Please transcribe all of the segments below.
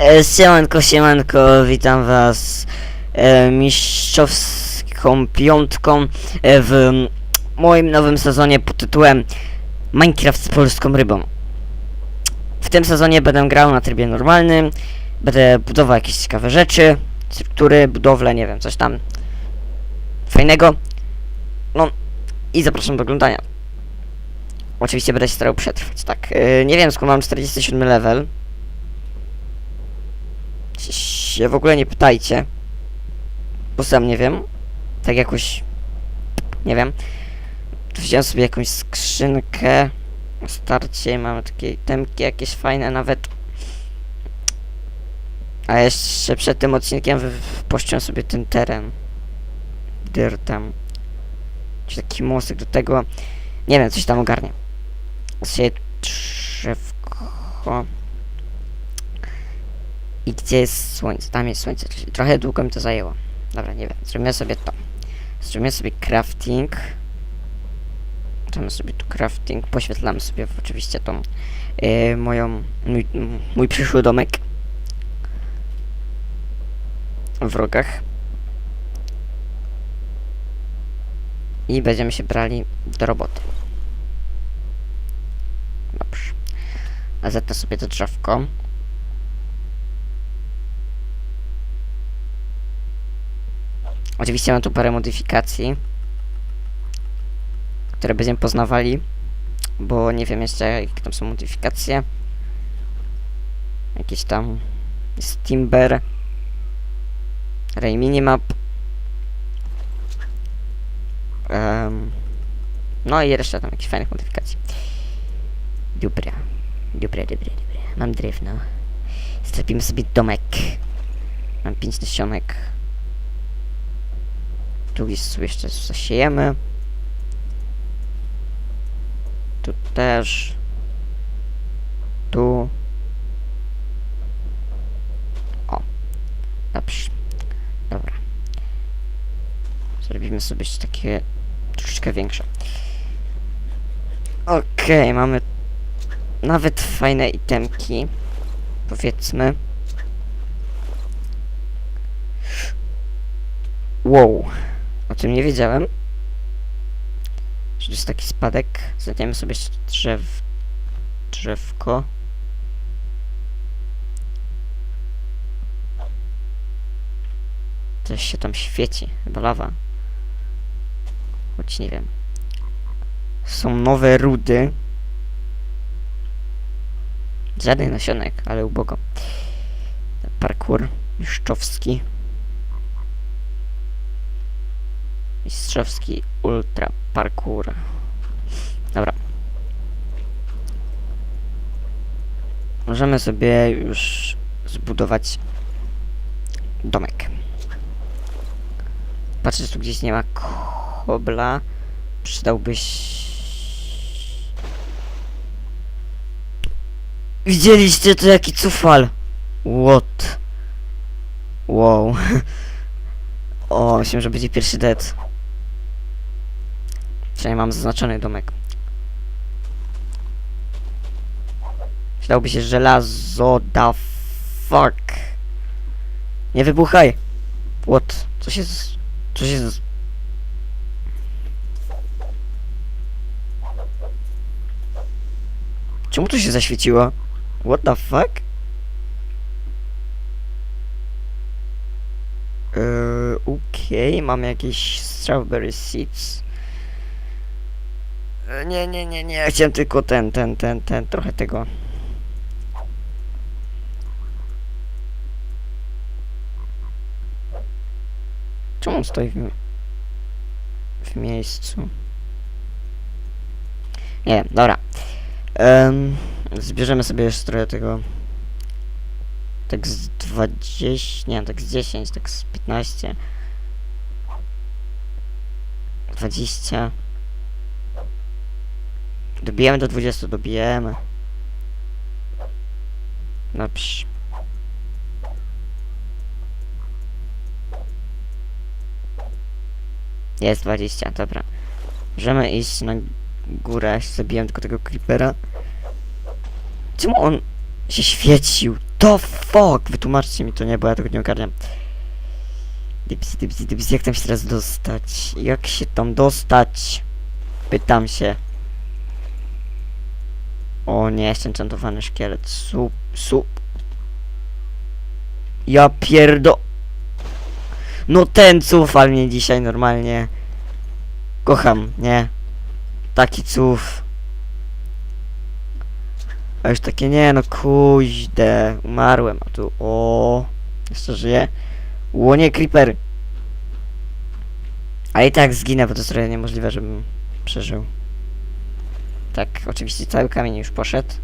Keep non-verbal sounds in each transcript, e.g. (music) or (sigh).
E, Siemanko, siemanko, witam was e, mistrzowską piątką e, w moim nowym sezonie pod tytułem Minecraft z polską rybą. W tym sezonie będę grał na trybie normalnym, będę budował jakieś ciekawe rzeczy, struktury, budowle, nie wiem, coś tam fajnego. No i zapraszam do oglądania. Oczywiście będę się starał przetrwać, tak. E, nie wiem skąd mam 47 level. Się w ogóle nie pytajcie. Bo sam nie wiem. Tak jakoś. Nie wiem. Wziąłem sobie jakąś skrzynkę. Na starcie mamy takie temki jakieś fajne nawet. A jeszcze przed tym odcinkiem wpuściłem sobie ten teren. Dirtem. Czy taki mostek do tego. Nie wiem, coś tam ogarnie. Sobie drzewko. I gdzie jest słońce? Tam jest słońce, czyli trochę długo mi to zajęło. Dobra, nie wiem. Zrobimy sobie to. Zrobimy sobie crafting. Zrobimy sobie tu crafting. Poświetlamy sobie oczywiście tą yy, moją, mój, mój przyszły domek. W rogach. I będziemy się brali do roboty. Dobrze. A zetnę sobie to drzewko. Oczywiście mam tu parę modyfikacji, które będziemy poznawali, bo nie wiem jeszcze jakie tam są modyfikacje. Jakieś tam jest Timber, Ray Minimap. em, no i reszta tam jakichś fajnych modyfikacji. Dobra, dobra, dobra, dobra. Mam drewno. Zrobimy sobie domek. Mam pięć nasionek. Jest sobie jeszcze zasiejemy. Tu też. Tu. O. Dobrze. Dobra. Zrobimy sobie jeszcze takie troszeczkę większe. Okej, mamy nawet fajne itemki. Powiedzmy. Wow. Tym nie wiedziałem. Że jest taki spadek. Zetniemy sobie drzew... drzewko. Coś się tam świeci. Chyba lawa. Choć nie wiem. Są nowe rudy. Żadnych nasionek, ale ubogo. Parkour mistrzowski. Mistrzowski Ultra Parkour. Dobra. Możemy sobie już zbudować domek. Patrzę, tu gdzieś nie ma kobla. Przydałbyś... Widzieliście to jaki cufal? What? Wow. (laughs) o, myślałem, że będzie pierwszy dead. Przynajmniej mam zaznaczony domek. Przydałby się żelazo, da fuck. Nie wybuchaj. What? Co się z... Co się z... Czemu to się zaświeciło? What the fuck? Eee, okej, mam jakieś strawberry seeds. Nie, nie, nie, nie, chciałem tylko ten, ten, ten, ten, trochę tego. Czemu on stoi w, w miejscu? Nie wiem, dobra. Em, zbierzemy sobie jeszcze trochę tego. Tak z 20, nie, tak z 10, tak z 15. 20. Dobijemy do 20, dobijemy. Dobrze. Jest 20, dobra. Możemy iść na górę, zabiłem tylko tego creepera. Czemu on się świecił? the fuck? Wytłumaczcie mi to, nie, bo ja tego nie ogarniam. Dipsy, dipsy, dipsy, jak tam się teraz dostać? Jak się tam dostać? Pytam się. O nie, jeszcze enchantowany szkielet. Sup, sup. Ja pierdo... No ten cufal mnie dzisiaj normalnie. Kocham, nie? Taki cuf. A już takie nie no kuźde. Umarłem, a tu o Jeszcze żyję. Łonie creeper. A i tak zginę, bo to jest trochę niemożliwe, żebym przeżył. Tak, oczywiście cały kamień już poszedł.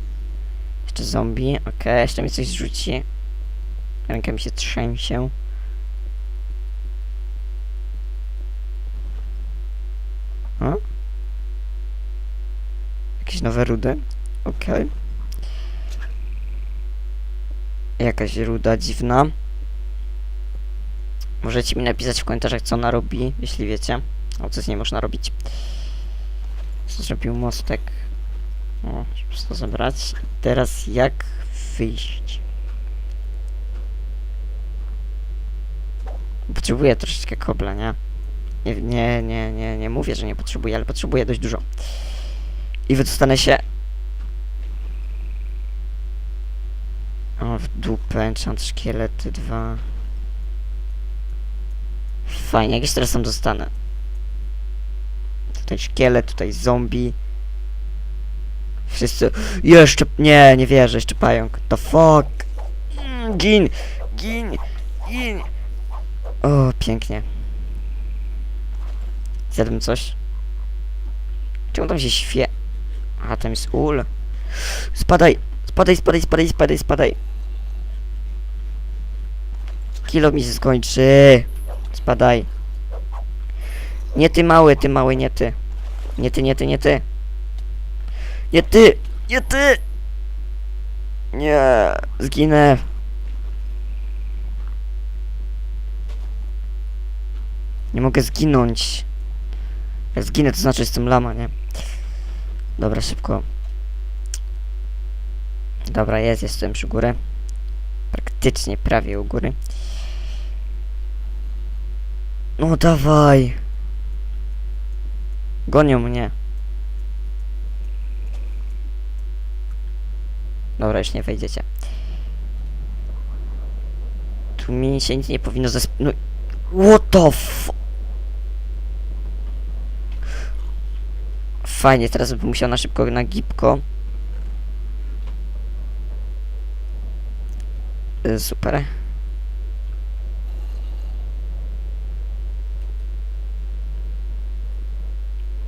Jeszcze zombie, okej, jeszcze mi coś zrzuci. Ręka mi się trzęsie. O? Jakieś nowe rudy? Okej. Jakaś ruda dziwna. Możecie mi napisać w komentarzach, co ona robi, jeśli wiecie. O, co z niej można robić. Zrobił mostek. O, żeby to zebrać. Teraz jak wyjść? Potrzebuję troszeczkę kobla, nie? Nie, nie, nie, nie, nie mówię, że nie potrzebuję, ale potrzebuję dość dużo. I wydostanę się... O, w dupę, enchant szkielety 2. Fajnie, jakieś teraz tam dostanę. Tutaj szkielet, tutaj zombie. Wszyscy... Jeszcze... Nie, nie wierzę, jeszcze pająk. The fuck? Mm, Gin! Gin! Gin! O, pięknie. Zjadłem coś. Czemu tam się świe... A, tam jest ul. Spadaj! Spadaj, spadaj, spadaj, spadaj, spadaj. Kilo mi się skończy. Spadaj. Nie ty mały, ty mały, nie ty. Nie ty, nie ty, nie ty. Nie ty! Nie ty! Nie, zginę. Nie mogę zginąć. Jak zginę, to znaczy jestem lama, nie? Dobra, szybko. Dobra, jest, jestem przy górę. Praktycznie prawie u góry. No dawaj. Gonią mnie. Dobra, już nie wejdziecie. Tu mi się nic nie powinno zesp... No... What the f... Fajnie, teraz bym musiał na szybko, na gipko. Y, Super.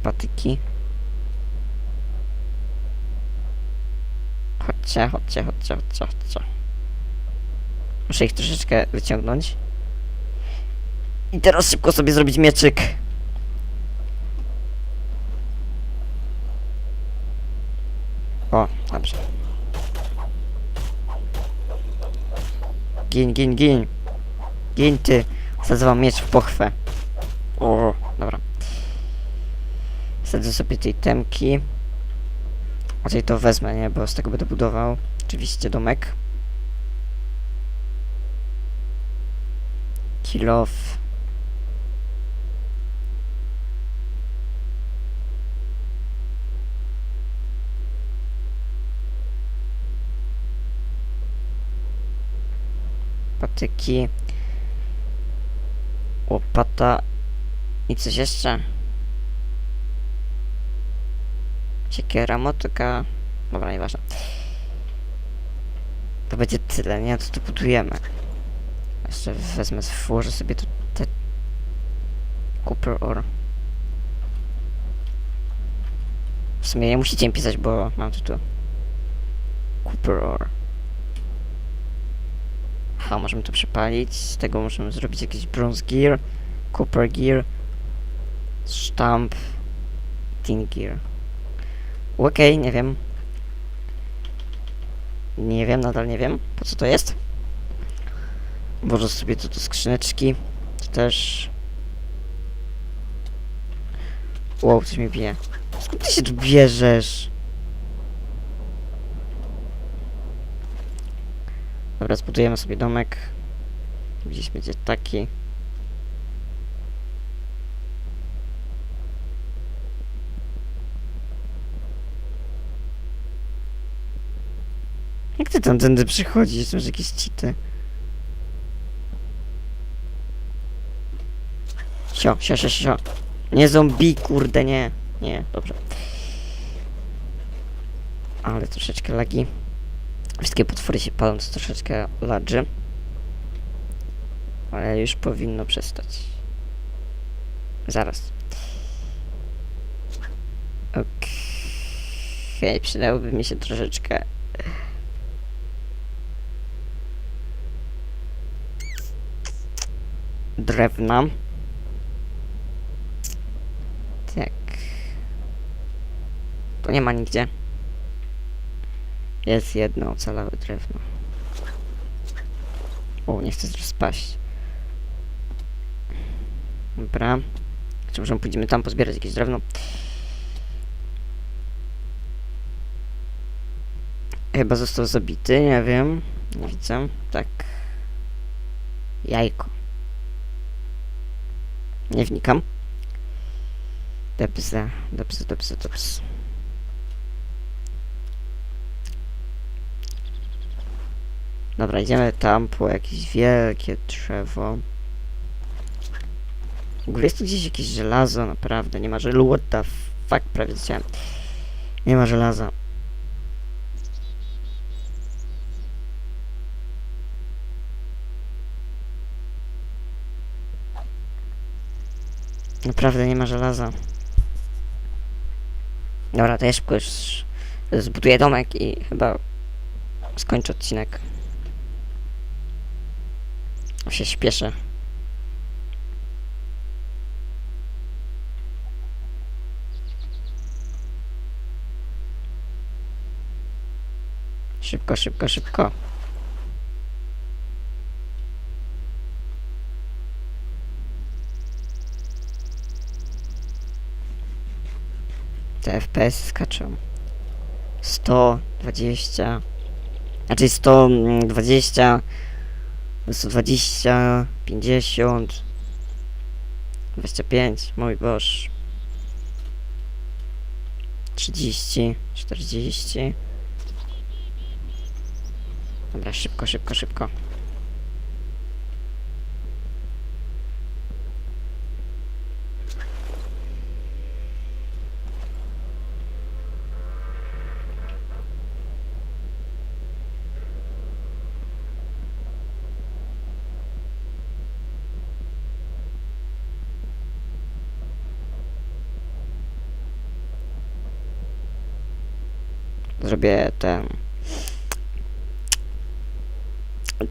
Patyki. Chodźcie, chodźcie, chodźcie, chodźcie, chodźcie. Muszę ich troszeczkę wyciągnąć. I teraz szybko sobie zrobić mieczyk. O, dobrze. Gin, gin, gin. Gin ty. Zazywam miecz w pochwę. O, dobra. Sadzę sobie tej temki. A tej to wezmę, nie? Bo z tego będę budował. Oczywiście domek. Kill off. Patyki. Łopata. I coś jeszcze? Siekiera, motyka. Dobra, nieważne. To będzie tyle, nie? To tu budujemy. Jeszcze wezmę, włożę sobie tu te... Cooper ore. W sumie nie musicie mi pisać, bo mam tu tu. Cooper ore. Aha, możemy to przepalić. Z tego możemy zrobić jakiś bronze gear, copper gear, sztamp, tin gear. Okej, nie wiem. Nie wiem, nadal nie wiem, po co to jest. Włożę sobie tu do skrzyneczki. To też... Wow, coś mi bije. Skąd ty się tu bierzesz? Dobra, zbudujemy sobie domek. Gdzieś będzie taki. Jak ty tam tędy przychodzisz? Masz jakieś cheaty. Sio, sio, sio, sio. Nie zombie, kurde, nie. Nie, dobrze. Ale troszeczkę lagi. Wszystkie potwory się palą, to troszeczkę ladży. Ale już powinno przestać. Zaraz. Okej, przydałoby mi się troszeczkę drewna. Tak. Tu nie ma nigdzie. Jest jedno ocalałe drewno. O, nie chcę spaść. Dobra. Czy może pójdziemy tam pozbierać jakieś drewno? Chyba został zabity, nie wiem. Nie widzę. Tak. Jajko. Nie wnikam. Dobrze, dobrze, dobrze, dobrze. Dobra, idziemy tam po jakieś wielkie drzewo. W ogóle jest tu gdzieś jakieś żelazo, naprawdę, nie ma żelu, what the fuck, prawie chciałem. Nie ma żelaza. Naprawdę nie ma żelaza. Dobra, to ja szybko już zbuduję domek i chyba skończę odcinek. Się śpieszę. Szybko, szybko, szybko. Te FPS skaczą. 120. Znaczy 120. 120. 50. 25. Mój boż. 30. 40. Dobra, szybko, szybko, szybko. Zrobię ten.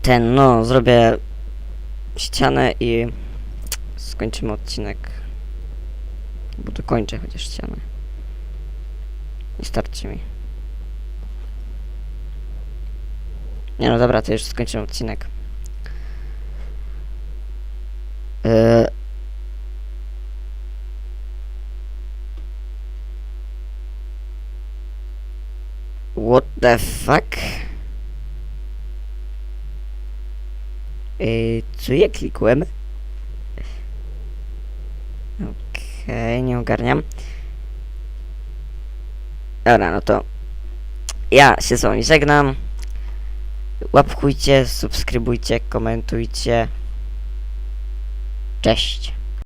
Ten, no, zrobię ścianę i skończymy odcinek. Bo dokończę chociaż ścianę. Nie starczy mi. Nie no dobra, to już skończymy odcinek. Yy, What the fuck? Yy, co ja klikłem? Okej, nie ogarniam. Dobra, no to ja się z wami żegnam. Łapkujcie, subskrybujcie, komentujcie. Cześć.